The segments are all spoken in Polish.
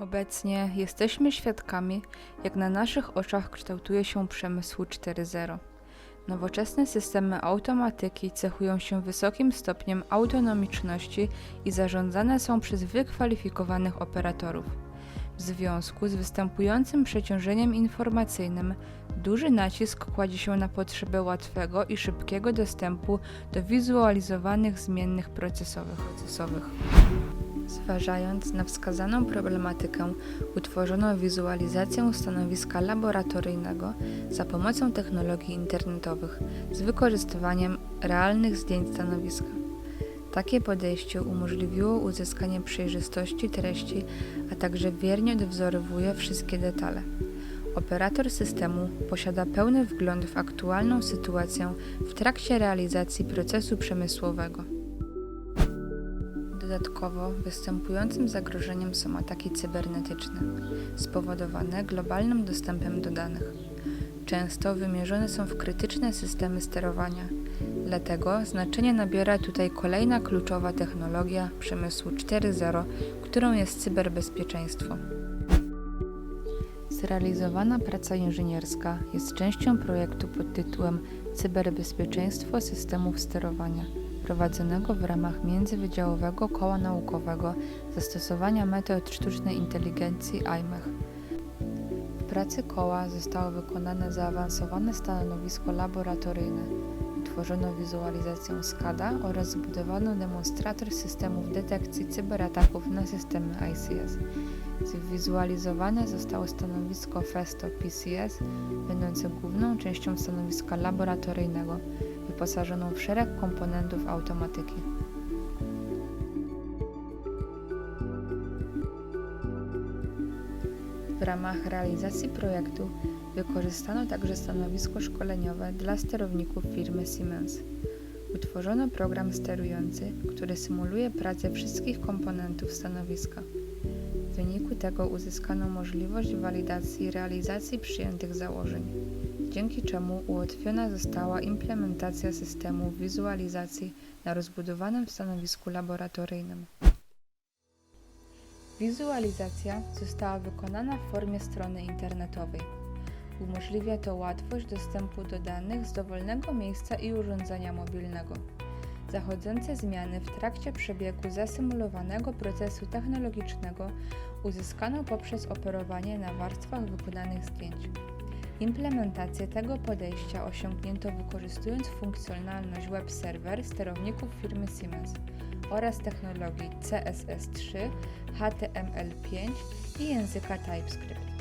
Obecnie jesteśmy świadkami, jak na naszych oczach kształtuje się przemysł 4.0. Nowoczesne systemy automatyki cechują się wysokim stopniem autonomiczności i zarządzane są przez wykwalifikowanych operatorów. W związku z występującym przeciążeniem informacyjnym, duży nacisk kładzie się na potrzebę łatwego i szybkiego dostępu do wizualizowanych zmiennych procesowych. procesowych. Zważając na wskazaną problematykę, utworzono wizualizację stanowiska laboratoryjnego za pomocą technologii internetowych z wykorzystywaniem realnych zdjęć stanowiska. Takie podejście umożliwiło uzyskanie przejrzystości treści, a także wiernie odwzorowuje wszystkie detale. Operator systemu posiada pełny wgląd w aktualną sytuację w trakcie realizacji procesu przemysłowego. Dodatkowo występującym zagrożeniem są ataki cybernetyczne, spowodowane globalnym dostępem do danych. Często wymierzone są w krytyczne systemy sterowania, dlatego znaczenie nabiera tutaj kolejna kluczowa technologia przemysłu 4.0, którą jest cyberbezpieczeństwo. Zrealizowana praca inżynierska jest częścią projektu pod tytułem Cyberbezpieczeństwo systemów sterowania prowadzonego w ramach Międzywydziałowego Koła Naukowego Zastosowania Metod Sztucznej Inteligencji IMECH. W pracy koła zostało wykonane zaawansowane stanowisko laboratoryjne, utworzono wizualizację SCADA oraz zbudowano demonstrator systemów detekcji cyberataków na systemy ICS. Zwizualizowane zostało stanowisko FESTO PCS, będące główną częścią stanowiska laboratoryjnego, wyposażoną w szereg komponentów automatyki. W ramach realizacji projektu wykorzystano także stanowisko szkoleniowe dla sterowników firmy Siemens. Utworzono program sterujący, który symuluje pracę wszystkich komponentów stanowiska. W wyniku tego uzyskano możliwość walidacji realizacji przyjętych założeń, dzięki czemu ułatwiona została implementacja systemu wizualizacji na rozbudowanym stanowisku laboratoryjnym. Wizualizacja została wykonana w formie strony internetowej. Umożliwia to łatwość dostępu do danych z dowolnego miejsca i urządzenia mobilnego. Zachodzące zmiany w trakcie przebiegu zasymulowanego procesu technologicznego uzyskano poprzez operowanie na warstwach wykonanych zdjęć. Implementację tego podejścia osiągnięto wykorzystując funkcjonalność web server sterowników firmy Siemens oraz technologii CSS3, HTML5 i języka TypeScript.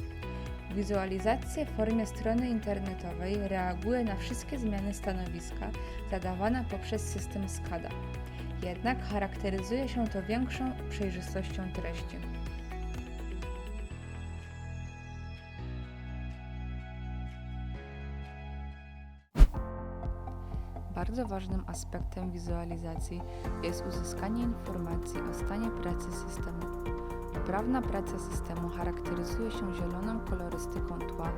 Wizualizacja w formie strony internetowej reaguje na wszystkie zmiany stanowiska zadawane poprzez system SCADA. Jednak charakteryzuje się to większą przejrzystością treści. Bardzo ważnym aspektem wizualizacji jest uzyskanie informacji o stanie pracy systemu. Poprawna praca systemu charakteryzuje się zieloną kolorystyką tła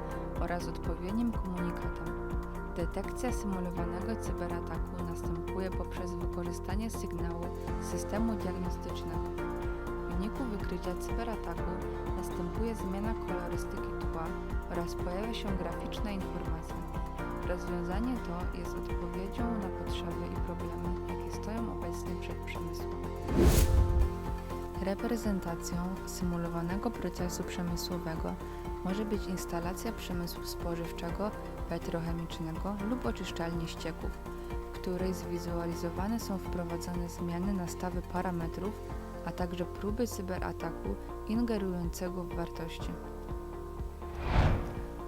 oraz odpowiednim komunikatem. Detekcja symulowanego cyberataku następuje poprzez wykorzystanie sygnału systemu diagnostycznego. W wyniku wykrycia cyberataku następuje zmiana kolorystyki tła oraz pojawia się graficzna informacja. Rozwiązanie to jest odpowiedzią na potrzeby i problemy, jakie stoją obecnie przed przemysłem. Reprezentacją symulowanego procesu przemysłowego może być instalacja przemysłu spożywczego, petrochemicznego lub oczyszczalni ścieków, w której zwizualizowane są wprowadzane zmiany nastawy parametrów, a także próby cyberataku ingerującego w wartości.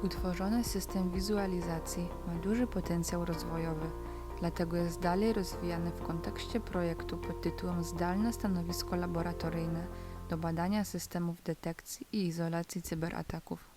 Utworzony system wizualizacji ma duży potencjał rozwojowy, dlatego jest dalej rozwijany w kontekście projektu pod tytułem Zdalne stanowisko laboratoryjne do badania systemów detekcji i izolacji cyberataków.